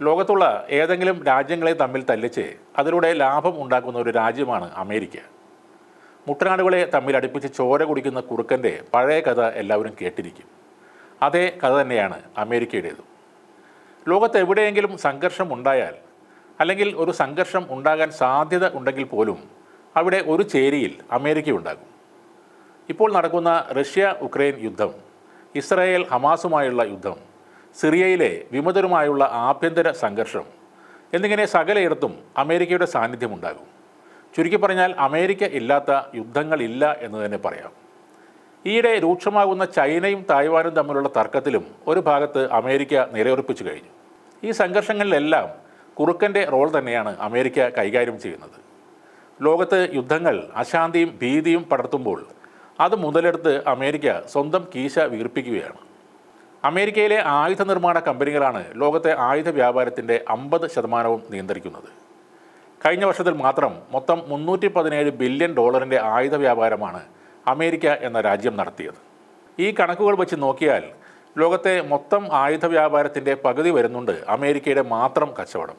ലോകത്തുള്ള ഏതെങ്കിലും രാജ്യങ്ങളെ തമ്മിൽ തല്ലിച്ച് അതിലൂടെ ലാഭം ഉണ്ടാക്കുന്ന ഒരു രാജ്യമാണ് അമേരിക്ക. മുട്ടനാടുകളെ തമ്മിൽ അടുപ്പിച്ച് ചോര കുടിക്കുന്ന കുറുക്കന്റെ പഴയ കഥ എല്ലാവരും കേട്ടിരിക്കും. അതേ കഥ തന്നെയാണ് അമേരിക്കയുടേതും. ലോകത്ത് എവിടെയെങ്കിലും സംഘർഷം ഉണ്ടായാൽ അല്ലെങ്കിൽ ഒരു സംഘർഷം ഉണ്ടാകാൻ സാധ്യത ഉണ്ടെങ്കിൽ പോലും അവിടെ ഒരു ചേരിയിൽ അമേരിക്ക ഉണ്ടാകും ഇപ്പോൾ നടക്കുന്ന റഷ്യ ഉക്രൈൻ യുദ്ധം ഇസ്രായേൽ ഹമാസുമായുള്ള യുദ്ധം സിറിയയിലെ വിമതരുമായുള്ള ആഭ്യന്തര സംഘർഷം എന്നിങ്ങനെ സകലയിടത്തും അമേരിക്കയുടെ സാന്നിധ്യമുണ്ടാകും ചുരുക്കി പറഞ്ഞാൽ അമേരിക്ക ഇല്ലാത്ത യുദ്ധങ്ങളില്ല എന്ന് തന്നെ പറയാം. ഈയിടെ രൂക്ഷമാകുന്ന ചൈനയും തായ്വാനും തമ്മിലുള്ള തർക്കത്തിലും ഒരു ഭാഗത്ത് അമേരിക്ക നിലയുറപ്പിച്ചു കഴിഞ്ഞു. ഈ സംഘർഷങ്ങളിലെല്ലാം കുറുക്കന്റെ റോൾ തന്നെയാണ് അമേരിക്ക കൈകാര്യം ചെയ്യുന്നത്. ലോകത്ത് യുദ്ധങ്ങൾ അശാന്തിയും ഭീതിയും പടർത്തുമ്പോൾ അത് മുതലെടുത്ത് അമേരിക്ക സ്വന്തം കീശ വീർപ്പിക്കുകയാണ്. അമേരിക്കയിലെ ആയുധ നിർമ്മാണ കമ്പനികളാണ് ലോകത്തെ ആയുധ വ്യാപാരത്തിന്റെ അമ്പത് ശതമാനവും നിയന്ത്രിക്കുന്നത്. കഴിഞ്ഞ വർഷത്തിൽ മാത്രം മൊത്തം മുന്നൂറ്റി പതിനേഴ് ബില്യൺ ഡോളറിന്റെ ആയുധ വ്യാപാരമാണ് അമേരിക്ക എന്ന രാജ്യം നടത്തിയത്. ഈ കണക്കുകൾ വെച്ച് നോക്കിയാൽ ലോകത്തെ മൊത്തം ആയുധ വ്യാപാരത്തിന്റെ പകുതി വരുന്നുണ്ട് അമേരിക്കയുടെ മാത്രം കച്ചവടം.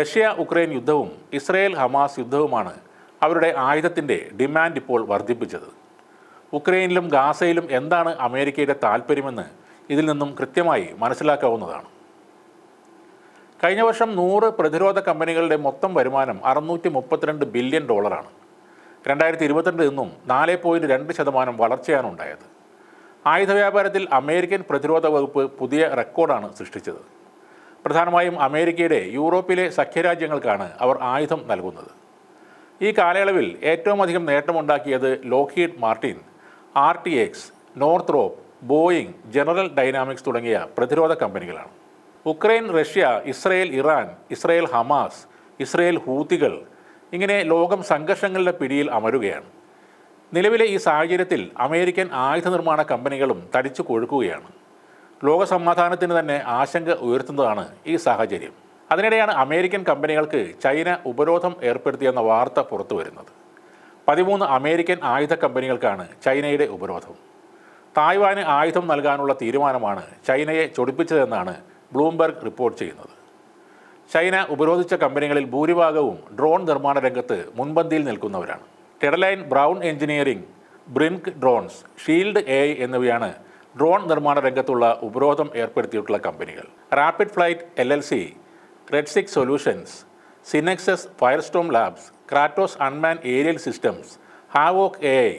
റഷ്യ ഉക്രൈൻ യുദ്ധവും ഇസ്രയേൽ ഹമാസ് യുദ്ധവുമാണ് അവരുടെ ആയുധത്തിന്റെ ഡിമാൻഡ് ഇപ്പോൾ വർദ്ധിപ്പിച്ചത്. ഉക്രൈനിലും ഗാസയിലും എന്താണ് അമേരിക്കയുടെ താല്പര്യമെന്ന് ഇതിൽ നിന്നും കൃത്യമായി മനസ്സിലാക്കാവുന്നതാണ്. കഴിഞ്ഞ വർഷം നൂറ് പ്രതിരോധ കമ്പനികളുടെ മൊത്തം വരുമാനം അറുന്നൂറ്റി മുപ്പത്തിരണ്ട് ബില്യൺ ഡോളറാണ്. രണ്ടായിരത്തി ഇരുപത്തിരണ്ടിൽ നിന്നും നാല് പോയിന്റ് രണ്ട് ശതമാനം വളർച്ചയാണ് ഉണ്ടായത്. ആയുധ വ്യാപാരത്തിൽ അമേരിക്കൻ പ്രതിരോധ വകുപ്പ് പുതിയ റെക്കോർഡാണ് സൃഷ്ടിച്ചത്. പ്രധാനമായും അമേരിക്കയുടെ യൂറോപ്പിലെ സഖ്യരാജ്യങ്ങൾക്കാണ് അവർ ആയുധം നൽകുന്നത്. ഈ കാലയളവിൽ ഏറ്റവും അധികം നേട്ടമുണ്ടാക്കിയത് Lockheed Martin R T X Northrop Boeing General Dynamics തുടങ്ങിയ പ്രതിരോധ കമ്പനികളാണ്. Ukraine Russia Israel Iran Israel Hamas Israel ഹൂത്തികൾ ഇങ്ങനെ ലോകം സംഘർഷങ്ങളുടെ പിടിയിൽ അമരുകയാണ്. നിലവിലെ ഈ സാഹചര്യത്തിൽ അമേരിക്കൻ ആയുധ നിർമ്മാണ കമ്പനികളും തടിച്ചു കൊഴുക്കുകയാണ്. ലോക സമാധാനത്തിന് തന്നെ ആശങ്ക ഉയർത്തുന്നതാണ് ഈ സാഹചര്യം. അതിനിടെയാണ് അമേരിക്കൻ കമ്പനികൾക്ക് ചൈന ഉപരോധം ഏർപ്പെടുത്തിയെന്ന വാർത്ത പുറത്തു വരുന്നത് പതിമൂന്ന് അമേരിക്കൻ ആയുധ കമ്പനികൾക്കാണ് ചൈനയുടെ ഉപരോധം. തായ്വാന് ആയുധം നൽകാനുള്ള തീരുമാനമാണ് ചൈനയെ ചൊടിപ്പിച്ചതെന്നാണ് ബ്ലൂംബെർഗ് റിപ്പോർട്ട് ചെയ്യുന്നത്. ചൈന ഉപരോധിച്ച കമ്പനികളിൽ ഭൂരിഭാഗവും ഡ്രോൺ നിർമ്മാണ രംഗത്ത് മുൻപന്തിയിൽ നിൽക്കുന്നവരാണ്. Teledyne Brown engineering Brinc drones shield A എന്നിവയാണ് ഡ്രോൺ നിർമ്മാണ രംഗത്തുള്ള ഉപരോധം ഏർപ്പെടുത്തിയിട്ടുള്ള കമ്പനികൾ. Rapid flight L L C red six solutions Synexxus Firestorm labs Kratos unmanned aerial systems Havoc A I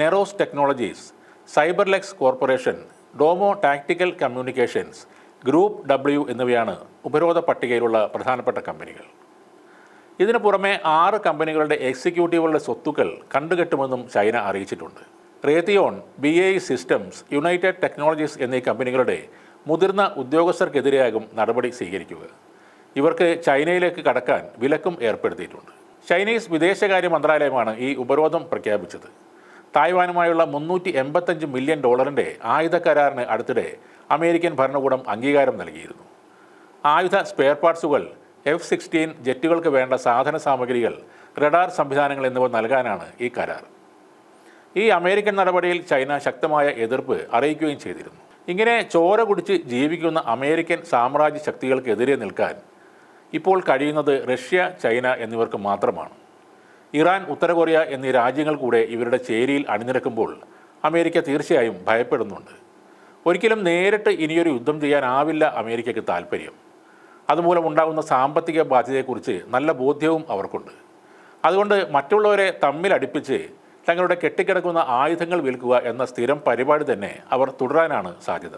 Neros technologies Cyberlux corporation Domo tactical communications group W എന്നിവയാണ് ഉപരോധ പട്ടികയിലുള്ള പ്രധാനപ്പെട്ട കമ്പനികൾ. ഇതിനു പുറമെ ആറ് കമ്പനികളുടെ എക്സിക്യൂട്ടീവുകളുടെ സ്വത്തുക്കൾ കണ്ടുകെട്ടുമെന്നും ചൈന അറിയിച്ചിട്ടുണ്ട്. Raytheon B A Systems United Technologies എന്നീ കമ്പനികളുടെ മുതിർന്ന ഉദ്യോഗസ്ഥർക്കെതിരെയാകും നടപടി സ്വീകരിക്കുക. ഇവർക്ക് ചൈനയിലേക്ക് കടക്കാൻ വിലക്കും ഏർപ്പെടുത്തിയിട്ടുണ്ട്. ചൈനീസ് വിദേശകാര്യ മന്ത്രാലയമാണ് ഈ ഉപരോധം പ്രഖ്യാപിച്ചത്. തായ്വാനുമായുള്ള മുന്നൂറ്റി എൺപത്തഞ്ച് മില്യൺ ഡോളറിന്റെ ആയുധ കരാറിന് അടുത്തിടെ അമേരിക്കൻ ഭരണകൂടം അംഗീകാരം നൽകിയിരുന്നു. ആയുധ സ്പെയർ പാർട്സുകൾ എഫ് സിക്സ്റ്റീൻ ജെറ്റുകൾക്ക് വേണ്ട സാധന സാമഗ്രികൾ റഡാർ സംവിധാനങ്ങൾ എന്നിവ നൽകാനാണ് ഈ കരാർ. ഈ അമേരിക്കൻ നടപടിയിൽ ചൈന ശക്തമായ എതിർപ്പ് അറിയിക്കുകയും ചെയ്തിരുന്നു. ഇങ്ങനെ ചോര കുടിച്ച് ജീവിക്കുന്ന അമേരിക്കൻ സാമ്രാജ്യ ശക്തികൾക്കെതിരെ നിൽക്കാൻ ഇപ്പോൾ കഴിയുന്നത് റഷ്യ ചൈന എന്നിവർക്ക് മാത്രമാണ്. ഇറാൻ ഉത്തര കൊറിയ എന്നീ രാജ്യങ്ങൾ കൂടെ ഇവരുടെ ചേരിയിൽ അണിനിരക്കുമ്പോൾ അമേരിക്ക തീർച്ചയായും ഭയപ്പെടുന്നുണ്ട്. ഒരിക്കലും നേരിട്ട് ഇനിയൊരു യുദ്ധം ചെയ്യാനാവില്ല അമേരിക്കയ്ക്ക് താല്പര്യം അതുമൂലം ഉണ്ടാകുന്ന സാമ്പത്തിക ബാധ്യതയെക്കുറിച്ച് നല്ല ബോധ്യവും അവർക്കുണ്ട്. അതുകൊണ്ട് മറ്റുള്ളവരെ തമ്മിലടിപ്പിച്ച് തങ്ങളുടെ കെട്ടിക്കിടക്കുന്ന ആയുധങ്ങൾ വിൽക്കുക എന്ന സ്ഥിരം പരിപാടി തന്നെ അവർ തുടരാനാണ് സാധ്യത.